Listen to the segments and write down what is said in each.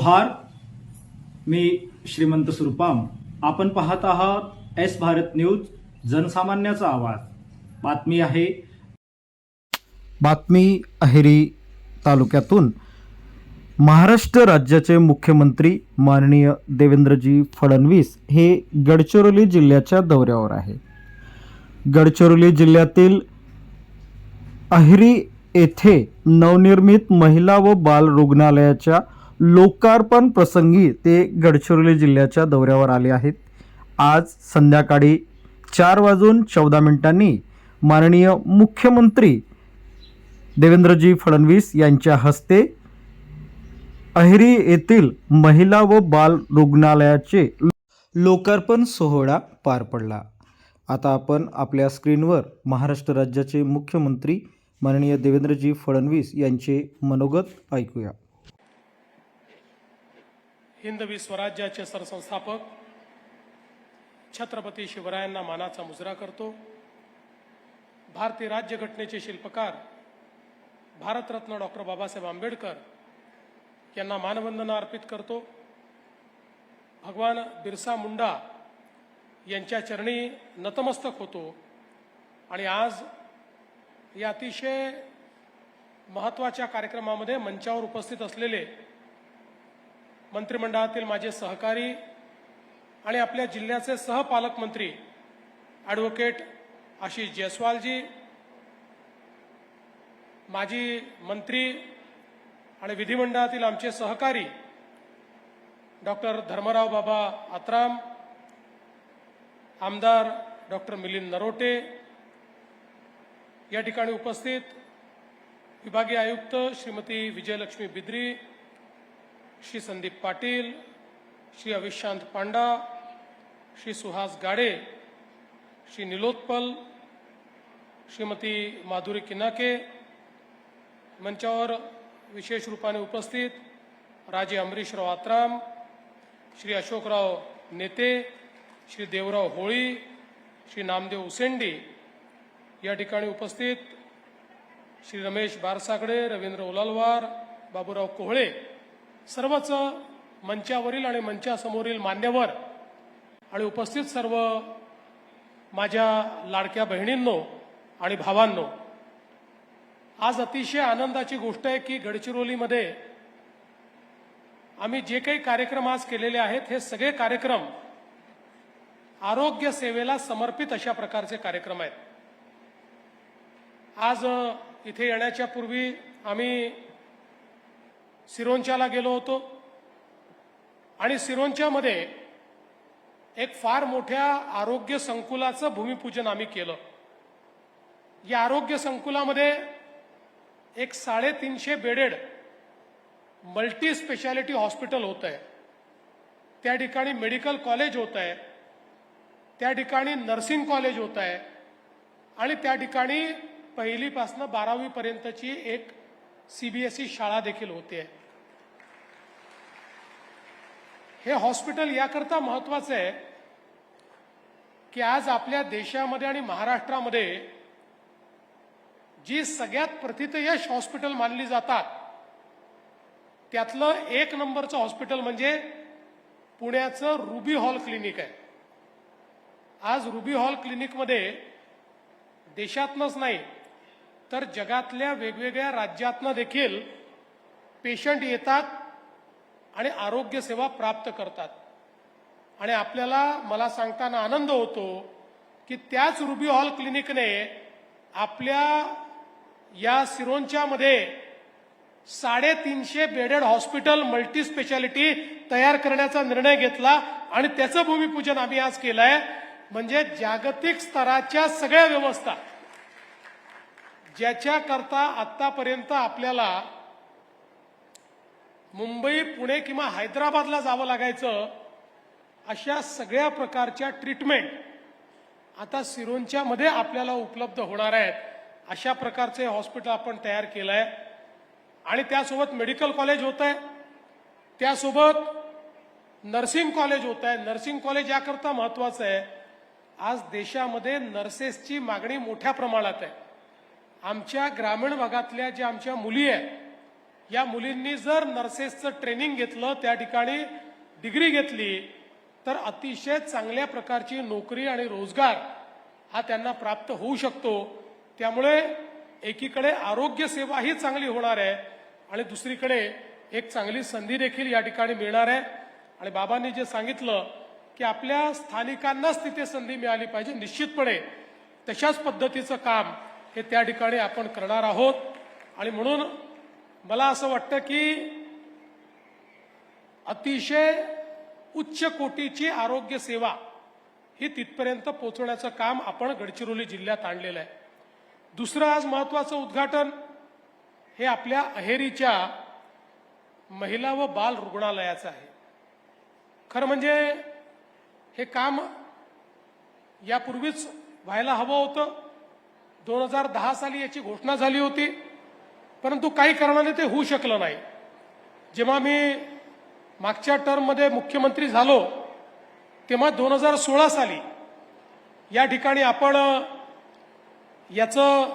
जोहार मी श्रीमंत सुरपाम. आपण पाहत आहात एस भारत न्यूज जनसामान्याचा आवाज. बातमी आहे. बातमी अहेरी तालुक्यातून. महाराष्ट्र राज्याचे मुख्यमंत्री माननीय देवेंद्रजी फडणवीस हे गडचिरोली जिल्ह्याच्या दौऱ्यावर आहे. गडचिरोली जिल्ह्यातील अहिरी येथे नवनिर्मित महिला व बाल रुग्णालयाच्या लोकार्पण प्रसंगी ते गडचिरोली जिल्ह्याच्या दौऱ्यावर आले आहेत. आज संध्याकाळी चार वाजून चौदा मिनिटांनी माननीय मुख्यमंत्री देवेंद्रजी फडणवीस यांच्या हस्ते अहिरी येथील महिला व बाल रुग्णालयाचे लोकार्पण सोहळा पार पडला. आता आपण आपल्या स्क्रीनवर महाराष्ट्र राज्याचे मुख्यमंत्री माननीय देवेंद्रजी फडणवीस यांचे मनोगत ऐकूया. हिंदवी स्वराज्याचे सरसंस्थापक छत्रपती शिवरायांना मानाचा मुजरा करतो. भारतीय राज्यघटनेचे शिल्पकार भारतरत्न डॉक्टर बाबासाहेब आंबेडकर यांना मानवंदना अर्पित करतो. भगवान बिरसा मुंडा यांच्या चरणी नतमस्तक होतो आणि आज या अतिशय महत्त्वाच्या कार्यक्रमामध्ये मंचावर उपस्थित असलेले मंत्रिमंडळातील माझे सहकारी आणि आपल्या जिल्ह्याचे सहपालकमंत्री ॲडव्होकेट आशिष जयस्वालजी माजी मंत्री आणि विधिमंडळातील आमचे सहकारी डॉक्टर धर्मराव बाबा आत्राम आमदार डॉक्टर मिलिंद नरोटे या ठिकाणी उपस्थित विभागीय आयुक्त श्रीमती विजयलक्ष्मी बिद्री श्री संदीप पाटील श्री अविशांत पांडा श्री सुहास गाडे श्री निलोत्पल श्रीमती माधुरी किनाके मंचावर विशेष रूपाने उपस्थित राजे अमरीशराव आत्राम श्री अशोकराव नेते श्री देवराव होळी श्री नामदेव उसेंडी या ठिकाणी उपस्थित श्री रमेश बारसाकडे रवींद्र ओलालवार बाबूराव कोहळे सर्वच मंचावरील आणि मंचासमोरील मान्यवर आणि उपस्थित सर्व माझ्या लाडक्या बहिणींनो आणि भावांनो आज अतिशय आनंदाची गोष्ट आहे की गडचिरोलीमध्ये आम्ही जे काही कार्यक्रम आज केलेले आहेत हे सगळे कार्यक्रम आरोग्य सेवेला समर्पित अशा प्रकारचे कार्यक्रम आहेत. आज इथे येण्याच्या पूर्वी आम्ही सिरोंचाला गेलो होतो. आणि सिरोंच्यामध्ये एक फार मोठ्या आरोग्य संकुलाचं भूमिपूजन आम्ही केलं. या आरोग्य संकुलामध्ये एक साडेतीनशे बेडेड मल्टी स्पेशालिटी हॉस्पिटल होत आहे त्या ठिकाणी मेडिकल कॉलेज होत आहे त्या ठिकाणी नर्सिंग कॉलेज होत आहे आणि त्या ठिकाणी पहिलीपासनं बारावीपर्यंतची एक सी बी एस ई शाळा देखील होते हे हॉस्पिटल याकरता महत्वाचं आहे की आज आपल्या देशामध्ये आणि महाराष्ट्रामध्ये जी सगळ्यात प्रथितयश हॉस्पिटल मानली जातात त्यातलं एक नंबरचं हॉस्पिटल म्हणजे पुण्याचं रुबी हॉल क्लिनिक आहे. आज रुबी हॉल क्लिनिकमध्ये देशातनंच नाही तर जगातल्या वेगवेगळ्या राज्यातनं देखील पेशंट येतात आणि आरोग्य सेवा प्राप्त करतात. आणि आपल्याला मला सांगताना आनंद होतो की त्याच रुबी हॉल क्लिनिकने आपल्या या सिरोंच्यामध्ये साडेतीनशे बेडेड हॉस्पिटल मल्टी स्पेशालिटी तयार करण्याचा निर्णय घेतला आणि त्याचं भूमिपूजन आम्ही आज केलं आहे म्हणजे जागतिक स्तराच्या सगळ्या व्यवस्था ज्याच्याकरता आतापर्यंत आपल्याला मुंबई पुणे किंवा हैदराबादला जावं लागायचं अशा सगळ्या प्रकारच्या ट्रीटमेंट आता सिरोंच्यामध्ये आपल्याला उपलब्ध होणार आहेत. अशा प्रकारचे हॉस्पिटल आपण तयार केलं आहे आणि त्यासोबत मेडिकल कॉलेज होत आहे त्यासोबत नर्सिंग कॉलेज होत आहे नर्सिंग कॉलेज याकरता महत्वाचं आहे. आज देशामध्ये नर्सेसची मागणी मोठ्या प्रमाणात आहे. आमच्या ग्रामीण भागातल्या ज्या आमच्या मुली आहेत या मुलींनी जर नर्सेसचं ट्रेनिंग घेतलं त्या ठिकाणी डिग्री घेतली तर अतिशय चांगल्या प्रकारची नोकरी आणि रोजगार हा त्यांना प्राप्त होऊ शकतो. त्यामुळे एकीकडे आरोग्य सेवा ही चांगली होणार आहे आणि दुसरीकडे एक चांगली संधी देखील या ठिकाणी मिळणार आहे. आणि बाबांनी जे सांगितलं की आपल्या स्थानिकांनाच तिथे संधी मिळाली पाहिजे निश्चितपणे तशाच पद्धतीचं काम हे त्या ठिकाणी आपण करणार आहोत. आणि म्हणून मला असं वाटतं की अतिशय उच्च कोटीची आरोग्य सेवा ही तिथपर्यंत पोहोचवण्याचं काम आपण गडचिरोली जिल्ह्यात आणलेलं आहे. दुसरं आज महत्वाचं उद्घाटन हे आपल्या अहेरीच्या महिला व बाल रुग्णालयाचं आहे. खरं म्हणजे हे काम यापूर्वीच व्हायला हवं होतं. दोन हजार दहा साली याची घोषणा झाली होती. परंतु काही कारणाने ते होऊ शकलं नाही. जेव्हा मी मागच्या टर्ममध्ये मुख्यमंत्री झालो तेव्हा दोन हजार सोळा साली या ठिकाणी आपण याचं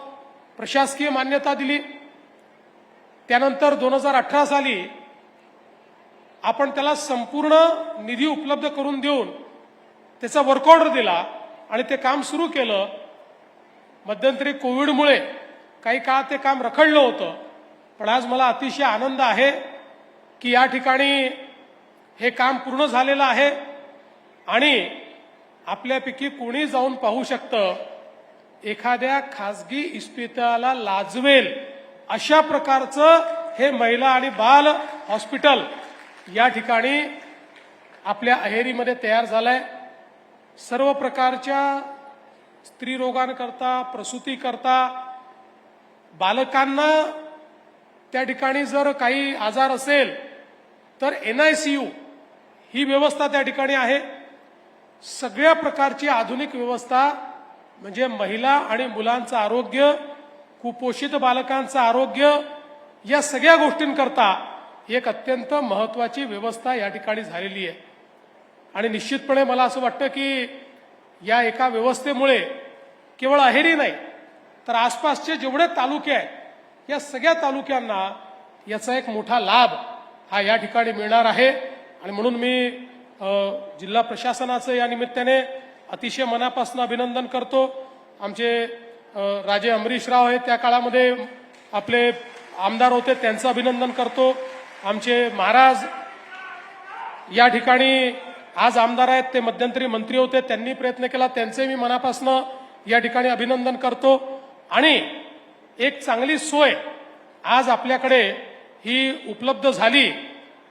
प्रशासकीय मान्यता दिली. त्यानंतर दोन हजार अठरा साली आपण त्याला संपूर्ण निधी उपलब्ध करून देऊन त्याचा वर्क ऑर्डर दिला आणि ते काम सुरू केलं. मध्यंतरी कोविडमुळे काही काळ ते काम रखडलं होतं. पण आज मला अतिशय आनंद आहे की या ठिकाणी हे काम पूर्ण झालेलं आहे आणि आपल्यापैकी कोणी जाऊन पाहू शकतं एखाद्या खासगी इस्पितळाला लाजवेल अशा प्रकारचं हे महिला आणि बाल हॉस्पिटल या ठिकाणी आपल्या अहेरीमध्ये तयार झालंय. सर्व प्रकारच्या स्त्रीरोगांकरता प्रसूतीकरता बालकांना त्या ठिकाणी जर काही आजार असेल तर एन आय सी यू ही व्यवस्था त्या ठिकाणी आहे. सगळ्या प्रकारची आधुनिक व्यवस्था म्हणजे महिला आणि मुलांचं आरोग्य कुपोषित बालकांचं आरोग्य या सगळ्या गोष्टींकरता एक अत्यंत महत्वाची व्यवस्था या ठिकाणी झालेली आहे. आणि निश्चितपणे मला असं वाटतं की या एका व्यवस्थेमुळे केवळ अहेरी नाही तर आसपासचे जेवढे तालुके आहेत या सगळ्या तालुक्यांना याचा एक मोठा लाभ हा या ठिकाणी मिळणार आहे. आणि म्हणून मी जिल्हा प्रशासनाचं या निमित्ताने अतिशय मनापासून अभिनंदन करतो. आमचे राजे अमरीशराव आहेत त्या काळामध्ये आपले आमदार होते त्यांचं अभिनंदन करतो. आमचे महाराज या ठिकाणी आज आमदार आहेत ते मध्यंतरी मंत्री होते त्यांनी प्रयत्न केला त्यांचे मी मनापासून या ठिकाणी अभिनंदन करतो. आणि एक चांगली सोय आज आपल्याकडे ही उपलब्ध झाली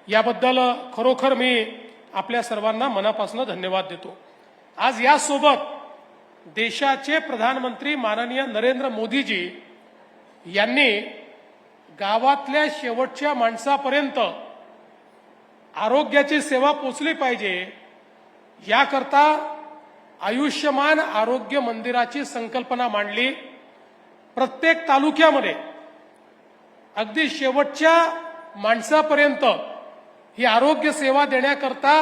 याबद्दल खरोखर मी आपल्या सर्वांना मनापासून धन्यवाद देतो. आज यासोबत देशाचे प्रधानमंत्री माननीय नरेंद्र मोदीजी यांनी गावातल्या शेवटच्या माणसापर्यंत आरोग्याची सेवा पोचली पाहिजे याकरता आयुष्यमान आरोग्य मंदिराची संकल्पना मांडली. प्रत्येक तालुक्यामध्ये अगदी शेवटच्या माणसापर्यंत ही आरोग्य सेवा देण्याकरता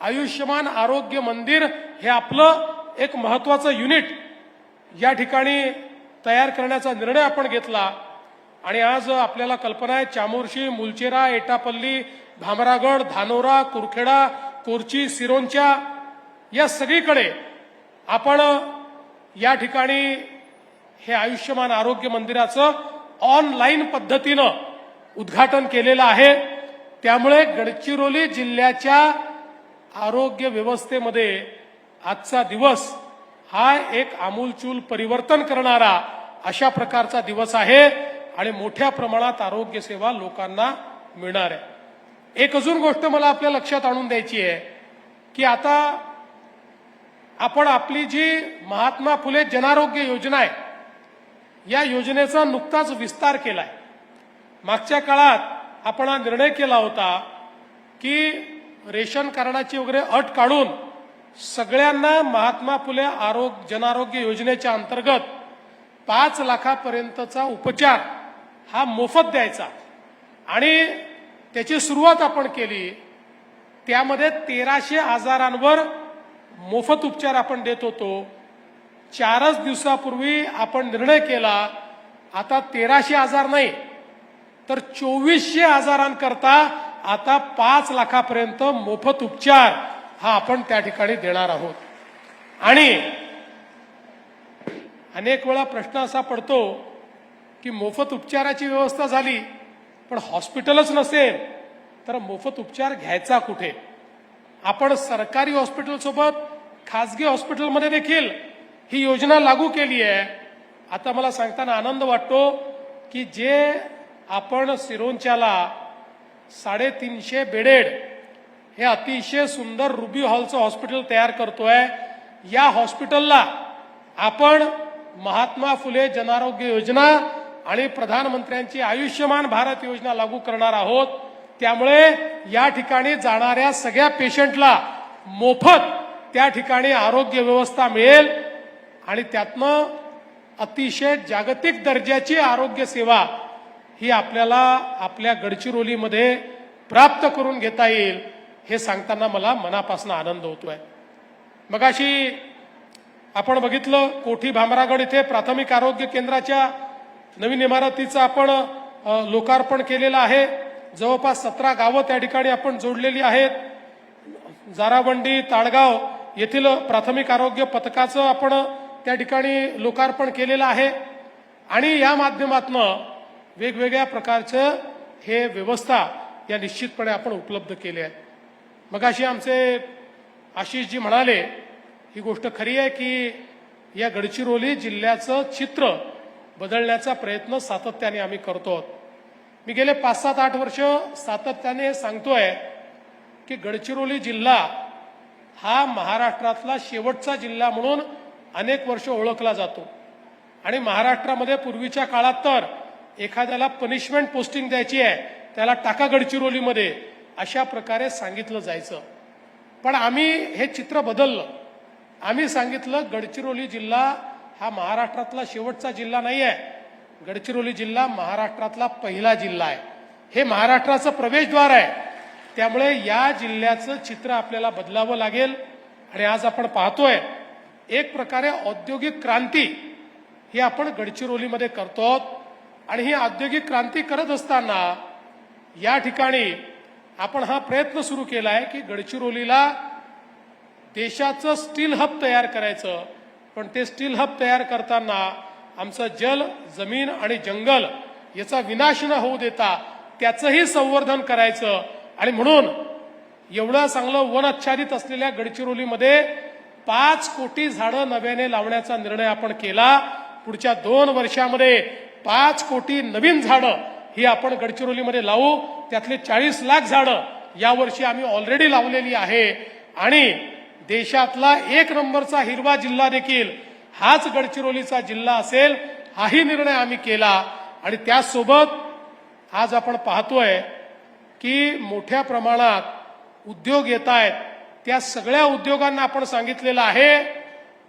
आयुष्यमान आरोग्य मंदिर हे आपलं एक महत्वाचं युनिट या ठिकाणी तयार करण्याचा निर्णय आपण घेतला. आणि आज आपल्याला कल्पना आहे चामोर्शी मुलचेरा एटापल्ली भामरागड धानोरा कुरखेडा कोरची सिरोंच्या या सगळीकडे आपण या ठिकाणी हे आयुष्यमान आरोग्य मंदिराचं ऑनलाईन पद्धतीनं उद्घाटन केलेलं आहे. त्यामुळे गडचिरोली जिल्ह्याच्या आरोग्य व्यवस्थेमध्ये आजचा दिवस हा एक आमूलचूल परिवर्तन करणारा अशा प्रकारचा दिवस आहे आणि मोठ्या प्रमाणात आरोग्य सेवा लोकांना मिळणार आहे. एक अजून गोष्ट मला आपल्या लक्षात आणून द्यायची आहे की आता आपण आपली जी महात्मा फुले जनारोग्य योजना आहे या योजनेचा नुकताच विस्तार केलाय. मागच्या काळात आपण हा निर्णय केला होता की रेशन कार्डाची वगैरे अट काढून सगळ्यांना महात्मा फुले आरोग्य जनारोग्य योजनेच्या अंतर्गत पाच लाखापर्यंतचा उपचार हा मोफत द्यायचा. आणि त्याची सुरुवात आपण केली त्यामध्ये तेराशे आजारांवर मोफत उपचार आपण देत होतो. चारच दिवसापूर्वी आपण निर्णय केला आता तेराशे आजार नाही तर चोवीसशे आजारांकरता आता पाच लाखापर्यंत मोफत उपचार हा आपण त्या ठिकाणी देणार आहोत. आणि अनेक वेळा प्रश्न असा पडतो की मोफत उपचाराची व्यवस्था झाली पण हॉस्पिटलच नसेल तर मोफत उपचार घ्यायचा कुठे? आपण सरकारी हॉस्पिटलसोबत खाजगी हॉस्पिटलमध्ये देखील ही योजना लागू केली आहे. आता मला सांगताना आनंद वाटतो की जे आपण सिरोंच्याला साडेतीनशे बेडेड हे अतिशय सुंदर रुबी हॉलचं हॉस्पिटल तयार करतोय. या हॉस्पिटलला आपण महात्मा फुले जनआरोग्य योजना आणि प्रधानमंत्र्यांची आयुष्यमान भारत योजना लागू करणार आहोत. त्यामुळे या ठिकाणी जाणाऱ्या सगळ्या पेशंटला मोफत त्या ठिकाणी आरोग्य व्यवस्था मिळेल. आणि त्यातनं अतिशय जागतिक दर्जाची आरोग्य सेवा ही आपल्याला आपल्या गडचिरोलीमध्ये प्राप्त करून घेता येईल हे सांगताना मला मनापासून आनंद होतोय. मगाशी आपण बघितलं कोठी भामरागड इथे प्राथमिक आरोग्य केंद्राच्या नवीन इमारतीचं आपण लोकार्पण केलेलं आहे. जवळपास सतरा गावं त्या ठिकाणी आपण जोडलेली आहेत. जारावंडी ताडगाव येथील प्राथमिक आरोग्य पथकाचं आपण त्या ठिकाणी लोकार्पण केलेलं आहे आणि या माध्यमातनं वेगवेगळ्या प्रकारचं हे व्यवस्था या निश्चितपणे आपण उपलब्ध केल्या आहेत मग अशी आमचे आशिषजी म्हणाले ही गोष्ट खरी आहे की या गडचिरोली जिल्ह्याचं चित्र बदलण्याचा प्रयत्न सातत्याने आम्ही करतो आहोत. मी गेले पाच सात आठ वर्ष सातत्याने सांगतोय की गडचिरोली जिल्हा हा महाराष्ट्रातला शेवटचा जिल्हा म्हणून अनेक वर्ष ओळखला जातो. आणि महाराष्ट्रामध्ये पूर्वीच्या काळात तर एखाद्याला पनिशमेंट पोस्टिंग द्यायची आहे त्याला टाका गडचिरोलीमध्ये अशा प्रकारे सांगितलं जायचं. पण आम्ही हे चित्र बदललं. आम्ही सांगितलं गडचिरोली जिल्हा हा महाराष्ट्रातला शेवटचा जिल्हा नाही आहे. गडचिरोली जिल्हा महाराष्ट्रातला पहिला जिल्हा आहे. हे महाराष्ट्राचं प्रवेशद्वार आहे. त्यामुळे या जिल्ह्याचं चित्र आपल्याला बदलावं लागेल. आणि आज आपण पाहतोय एक प्रकारे औद्योगिक क्रांती ही आपण गडचिरोलीमध्ये करतो आणि ही औद्योगिक क्रांती करत असताना या ठिकाणी आपण हा प्रयत्न सुरू केला आहे की गडचिरोलीला देशाचं स्टील हब तयार करायचं. पण ते स्टील हब तयार करताना आमचं जल जमीन आणि जंगल याचा विनाश न होऊ देता त्याचंही संवर्धन करायचं. आणि म्हणून एवढं चांगलं वन आच्छादित असलेल्या गडचिरोलीमध्ये पाच कोटी झाडं नव्याने लावण्याचा निर्णय आपण केला. पुढच्या दोन वर्षामध्ये पाच कोटी नवीन झाडं ही आपण गडचिरोलीमध्ये लावू. त्यातले चाळीस लाख झाडं यावर्षी आम्ही ऑलरेडी लावलेली आहे. आणि देशातला एक नंबरचा हिरवा जिल्हा देखील हाच गडचिरोलीचा जिल्हा असेल हाही निर्णय आम्ही केला. आणि त्याचसोबत आज आपण पाहतोय की मोठ्या प्रमाणात उद्योग येत आहेत. त्या सगळ्या उद्योगांना आपण सांगितलेलं आहे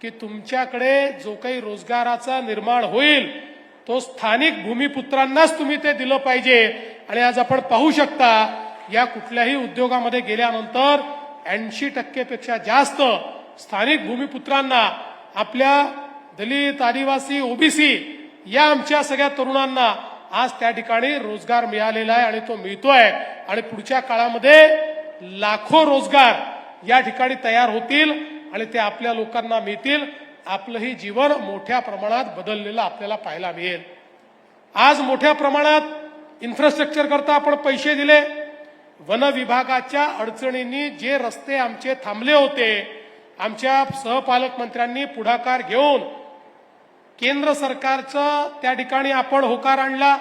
की तुमच्याकडे जो काही रोजगाराचा निर्माण होईल तो स्थानिक भूमिपुत्रांनाच तुम्ही ते दिलं पाहिजे. आणि आज आपण पाहू शकता या कुठल्याही उद्योगामध्ये गेल्यानंतर ऐंशी टक्केपेक्षा जास्त स्थानिक भूमिपुत्रांना आपल्या दलित आदिवासी ओबीसी या आमच्या सगळ्या तरुणांना आज त्या ठिकाणी रोजगार मिळालेला आहे आणि तो मिळतोय. आणि पुढच्या काळामध्ये लाखो रोजगार या ठिकाणी तयार होतील आणि ते आपल्या लोकांना मिळतील. आपलंही जीवन मोठ्या प्रमाणात बदललेलं आपल्याला पाहायला मिळेल. आज मोठ्या प्रमाणात इन्फ्रास्ट्रक्चर करता आपण पैसे दिले. वन विभागाच्या अडचणींनी जे रस्ते आमचे थांबले होते आमच्या सहपालकमंत्र्यांनी पुढाकार घेऊन केंद्र सरकारचं त्या ठिकाणी आपण होकार आणला.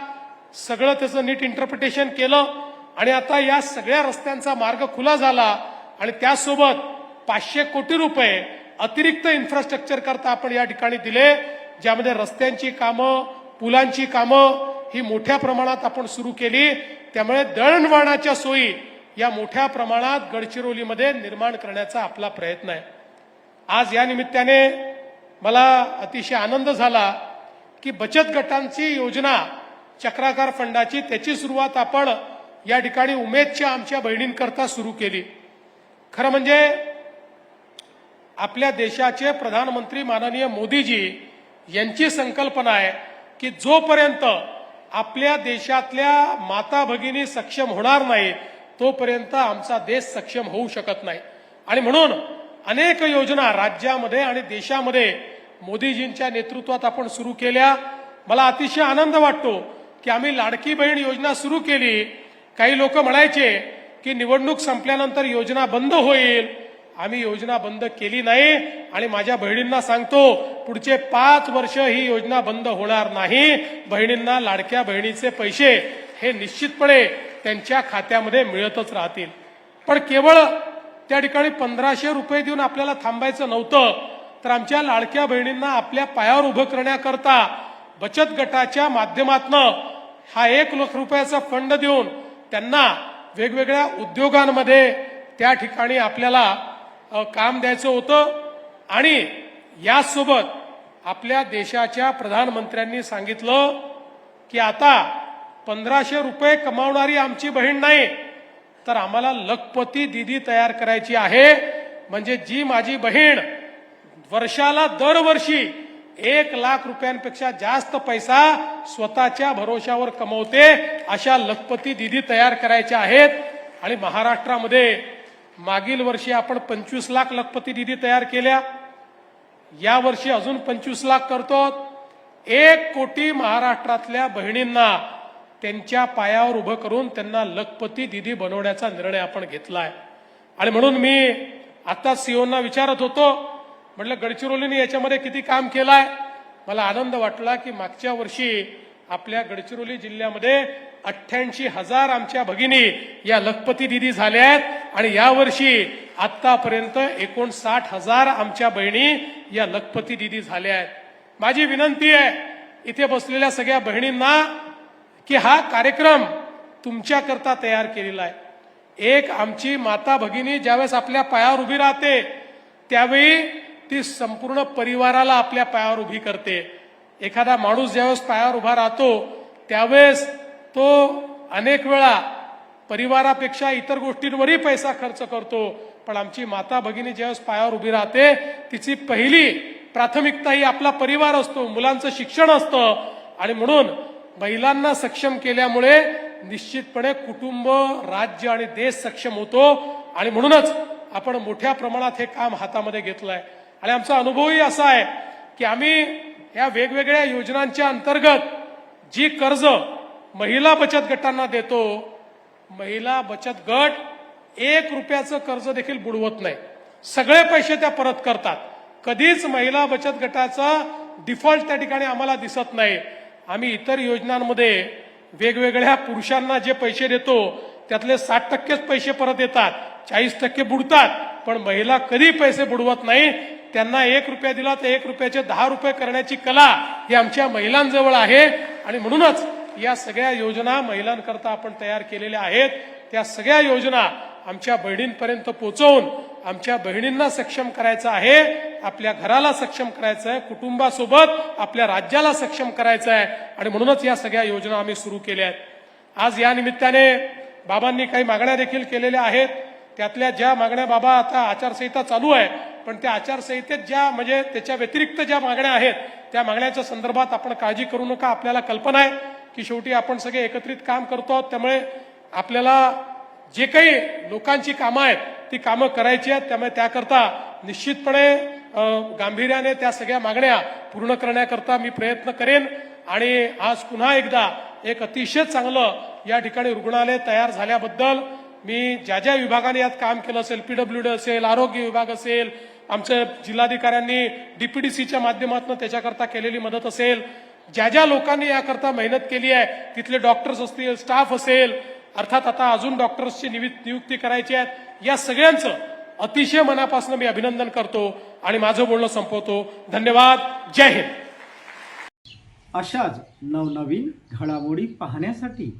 सगळं त्याचं नीट इंटरप्रिटेशन केलं आणि आता या सगळ्या रस्त्यांचा मार्ग खुला झाला. आणि त्यासोबत पाचशे कोटी रुपये अतिरिक्त इन्फ्रास्ट्रक्चर करता आपण या ठिकाणी दिले ज्यामध्ये रस्त्यांची कामं पुलांची कामं ही मोठ्या प्रमाणात आपण सुरू केली. त्यामुळे दळणवळणाच्या सोयी या मोठ्या प्रमाणात गडचिरोलीमध्ये निर्माण करण्याचा आपला प्रयत्न आहे. आज या निमित्ताने मला अतिशय आनंद झाला की बचत गटांची योजना चक्राकार फंडाची त्याची सुरुवात आपण या ठिकाणी उमेदच्या आमच्या बहिणींकरता सुरू केली. खरं म्हणजे आपल्या देशाचे प्रधानमंत्री माननीय मोदीजी यांची संकल्पना आहे की जोपर्यंत आपल्या देशातल्या माता भगिनी सक्षम होणार नाही तोपर्यंत आमचा देश सक्षम होऊ शकत नाही. आणि म्हणून अनेक योजना राज्यामध्ये आणि देशामध्ये मोदीजींच्या नेतृत्वात आपण सुरू केल्या. मला अतिशय आनंद वाटतो की आम्ही लाडकी बहीण योजना सुरू केली. काही लोक म्हणायचे की निवडणूक संपल्यानंतर योजना बंद होईल. आम्ही योजना बंद केली नाही आणि माझ्या बहिणींना सांगतो पुढचे पाच वर्ष ही योजना बंद होणार नाही. बहिणींना लाडक्या बहिणीचे पैसे हे निश्चितपणे त्यांच्या खात्यामध्ये मिळतच राहतील. पण केवळ त्या ठिकाणी पंधराशे रुपये देऊन आपल्याला थांबायचं नव्हतं तर आमच्या लाडक्या बहिणींना आपल्या पायावर उभं करण्याकरता बचत गटाच्या माध्यमातनं हा एक लाख रुपयाचा फंड देऊन त्यांना वेगवेगळ्या उद्योगांमध्ये त्या ठिकाणी आपल्याला काम द्यायचं होतं. आणि यासोबत आपल्या देशाच्या प्रधानमंत्र्यांनी सांगितलं की आता पंधराशे रुपये कमावणारी आमची बहीण नाही तर आम्हाला लखपती दिदी तयार करायची आहे. म्हणजे जी माझी बहीण वर्षाला दरवर्षी एक लाख रुपयांपेक्षा जास्त पैसा स्वतःच्या भरोशावर कमवते अशा लखपती दिदी तयार करायच्या आहेत. आणि महाराष्ट्रामध्ये मागील वर्षी आपण पंचवीस लाख लखपती दिदी तयार केल्या. या वर्षी अजून पंचवीस लाख करतो. एक कोटी महाराष्ट्रातल्या बहिणींना त्यांच्या पायावर उभं करून त्यांना लखपती दिदी बनवण्याचा निर्णय आपण घेतलाय. आणि म्हणून मी आता सीओना विचारत होतो म्हटलं गडचिरोलीने याच्यामध्ये किती काम केलंय? मला आनंद वाटला की मागच्या वर्षी आपल्या गडचिरोली जिल्ह्यामध्ये अठ्ठ्याऐंशी हजार आमच्या भगिनी या लखपती दिदी झाल्या आहेत आणि यावर्षी आतापर्यंत एकोणसाठ हजार आमच्या बहिणी या लखपती दिदी झाल्या आहेत. माझी विनंती आहे इथे बसलेल्या सगळ्या बहिणींना की हा कार्यक्रम तुमच्याकरता तयार केलेला आहे. एक आमची माता भगिनी ज्यावेळेस आपल्या पायावर उभी राहते त्यावेळी ती संपूर्ण परिवाराला आपल्या पायावर उभी करते. एखादा माणूस ज्यावेळेस पायावर उभा राहतो त्यावेळेस तो अनेक वेळा परिवारापेक्षा इतर गोष्टींवरही पैसा खर्च करतो. पण आमची माता भगिनी ज्यावेळेस पायावर उभी राहते तिची पहिली प्राथमिकता ही आपला परिवार असतो मुलांचं शिक्षण असतं. आणि म्हणून महिलांना सक्षम केल्यामुळे निश्चितपणे कुटुंब राज्य आणि देश सक्षम होतो. आणि म्हणूनच आपण मोठ्या प्रमाणात हे काम हातामध्ये घेतलंय. आणि आमचा अनुभवही असा आहे की आम्ही या वेगवेगळ्या योजनांच्या अंतर्गत जी कर्ज महिला बचत गटांना देतो महिला बचत गट एक रुपयाचं कर्ज देखील बुडवत नाही. सगळे पैसे त्या परत करतात. कधीच महिला बचत गटाचा डिफॉल्ट त्या ठिकाणी आम्हाला दिसत नाही. आम्ही इतर योजनांमध्ये वेगवेगळ्या पुरुषांना जे पैसे देतो त्यातले साठ टक्केच पैसे परत येतात चाळीस टक्के बुडतात. पण महिला कधी पैसे बुडवत नाही? त्यांना एक रुपया दिला तर एक रुपयाचे दहा रुपये करण्याची कला ही आमच्या महिलांजवळ आहे. आणि म्हणूनच या सगळ्या योजना महिलांकरता आपण तयार केलेल्या आहेत. त्या सगळ्या योजना आमच्या बहिणींपर्यंत पोहोचवून आमच्या बहिणींना सक्षम करायचं आहे. आपल्या घराला सक्षम करायचं आहे कुटुंबासोबत आपल्या राज्याला सक्षम करायचं आहे आणि म्हणूनच या सगळ्या योजना आम्ही सुरू केल्या आहेत. आज या निमित्ताने बाबांनी काही मागण्या देखील केलेल्या आहेत. त्यातल्या ज्या मागण्या बाबा आता आचारसंहिता चालू आहे पण त्या आचारसंहितेत ज्या म्हणजे त्याच्या व्यतिरिक्त ज्या मागण्या आहेत त्या मागण्याच्या संदर्भात आपण काळजी करू नका आपल्याला कल्पना आहे की शेवटी आपण सगळे एकत्रित काम करतो त्यामुळे आपल्याला जे काही लोकांची कामं आहेत ती कामं करायची आहेत. त्यामुळे त्याकरता निश्चितपणे गांभीर्याने त्या सगळ्या मागण्या पूर्ण करण्याकरता मी प्रयत्न करेन. आणि आज पुन्हा एकदा एक अतिशय चांगलं या ठिकाणी रुग्णालय तयार झाल्याबद्दल मी ज्या ज्या विभागाने यात काम केलं असेल पीडब्ल्यू असेल आरोग्य विभाग असेल आमच्या जिल्हाधिकाऱ्यांनी डीपीडीसीच्या माध्यमातून त्याच्याकरता केलेली मदत असेल ज्या ज्या लोकांनी याकरता मेहनत केली आहे तिथले डॉक्टर्स असतील स्टाफ असेल अर्थात आता अजून डॉक्टर्सची नियुक्ती करायची आहे या सगळ्यांचं अतिशय मनापासून मी अभिनंदन करतो आणि माझं बोलणं संपवतो. धन्यवाद. जय हिंद. अशाच नवनवीन घडामोडी पाहण्यासाठी